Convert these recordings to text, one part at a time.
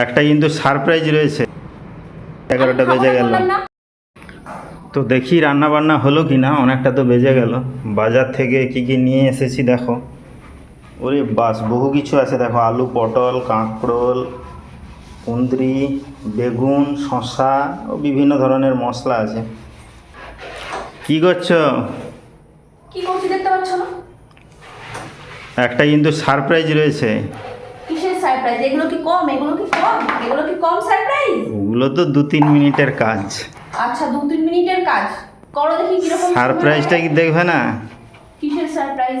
একটা কিন্তু সারপ্রাইজ রয়েছে। এগারোটা বেজে গেল। তো দেখি রান্না বান্না হলো কি না অনেকটা তো বেজে গেল। বাজার থেকে কি কি নিয়ে এসেছি দেখো। ওরে বাস বহু কিছু আছে দেখো। আলু পটল কাঁকরোল কুঁদরি বেগুন শসা ও বিভিন্ন ধরনের মশলা আছে। কি করছ? কি করছি দেখতে পাচ্ছ না? একটা কিন্তু সারপ্রাইজ রয়েছে। সারপ্রাইজ এগুলো কি কম এগুলো কি কম এগুলো কি কম সারপ্রাইজ ওগুলো তো দু তিন মিনিটের কাজ। আচ্ছা দু তিন মিনিটের কাজ। করো দেখি কীরকম সারপ্রাইজটা কি দেখবে না? কিসের সারপ্রাইজ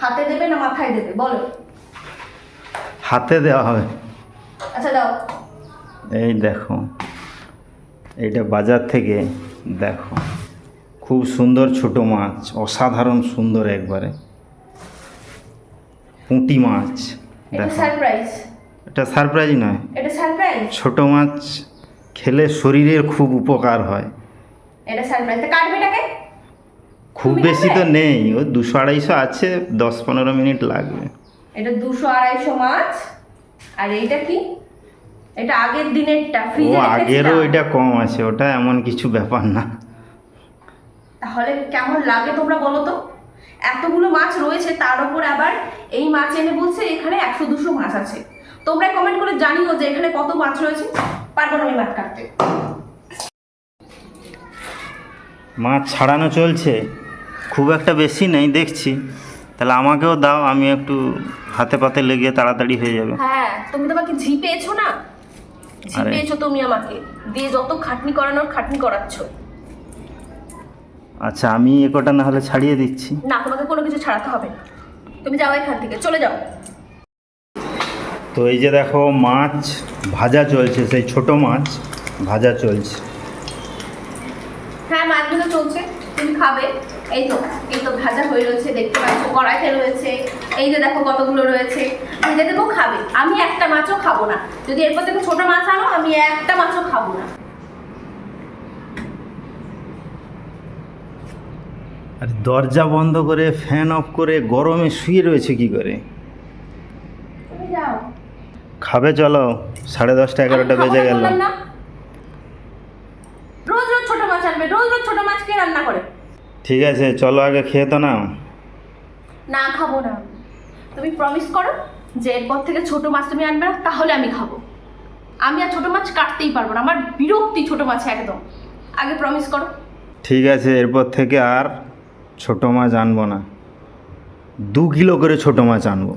হাতে দেবে না মাথায় দেবে? বলো। হাতে দেওয়া হবে। আচ্ছা দাও। এই দেখো। এইটা বাজার থেকে দেখো। খুব সুন্দর ছোট মাছ অসাধারণ সুন্দর একবারে। পুঁটি মাছ। এটা সারপ্রাইজ এটা সারপ্রাইজ নয়। এটা সারপ্রাইজ ছোট মাছ খেলে শরীরের খুব উপকার হয়। এটা সারপ্রাইজ কাটবে এটাকে? খুব বেশি তো নেই। ওই দুশো আড়াইশো আছে দশ পনেরো মিনিট লাগবে। এটা দুশো আড়াইশো মাছ। আর এইটা কি? এটা আগের দিনেরটা ও ফ্রিজে আগেরও এটা কম আছে ওটা এমন কিছু ব্যাপার না। তাহলে কেমন লাগে তোমরা বলো তো? এতগুলো মাছ রয়েছে তার উপর আবার এই মাছ এনে বলছে এখানে একশো দুশো মাছ আছে। তোমরা কমেন্ট করে জানিও যে এখানে কত মাছ রয়েছে। পারব না আমি মাছ কাটতে। মাছ ছাড়ানো চলছে। খুব একটা বেশি নেই দেখছি। তাহলে আমাকেও দাও আমি একটু হাতে পাতে লেগে তাড়াতাড়ি হয়ে যাবে। হ্যাঁ তুমি তো আমাকে ঝি পেয়েছ না? ঝি। পেয়েছ তুমি আমাকে। দিয়ে যত খাটনি করানোর খাটনি করাচ্ছ। আচ্ছা আমি এ কটা না হলে ছাড়িয়ে দিচ্ছি। না তোমাকে কোনো কিছু ছাড়াতে হবে না। তুমি যাও এখান থেকে চলে যাও। তো এই যে দেখো মাছ ভাজা চলছে সেই ছোট মাছ ভাজা চলছে। হ্যাঁ মাছগুলো চলছে তুমি খাবে। এই তো এই তো ভাজা হয়ে রয়েছে দেখতে পাচ্ছ কড়াইতে রয়েছে। এই যে দেখো কতগুলো রয়েছে। ভেজে দেবো খাবে। আমি একটা মাছও খাব না। যদি এরপর থেকে ছোট মাছ আনো আমি একটা মাছও খাব না। আর দরজা বন্ধ করে ফ্যান অফ করে গরমে শুয়ে রয়েছে কি করে? খাবে চলো সাড়ে দশটা এগারোটা বেজে না গেল। রোজ রোজ ছোট মাছ আনবে রোজ রোজ ছোট মাছ কে রান্না করে? ঠিক আছে চলো আগে খেয়ে তো নাও। না খাব না। তুমি প্রমিস করো যে এরপর থেকে ছোট মাছ তুমি আনবে না তাহলে আমি খাব। আমি আর ছোট মাছ কাটতেই পারব না আমার বিরক্তি ছোট মাছ একদম। আগে প্রমিস করো। ঠিক আছে এরপর থেকে আর ছোট মাছ আনব না। দু কিলো করে ছোট মাছ আনব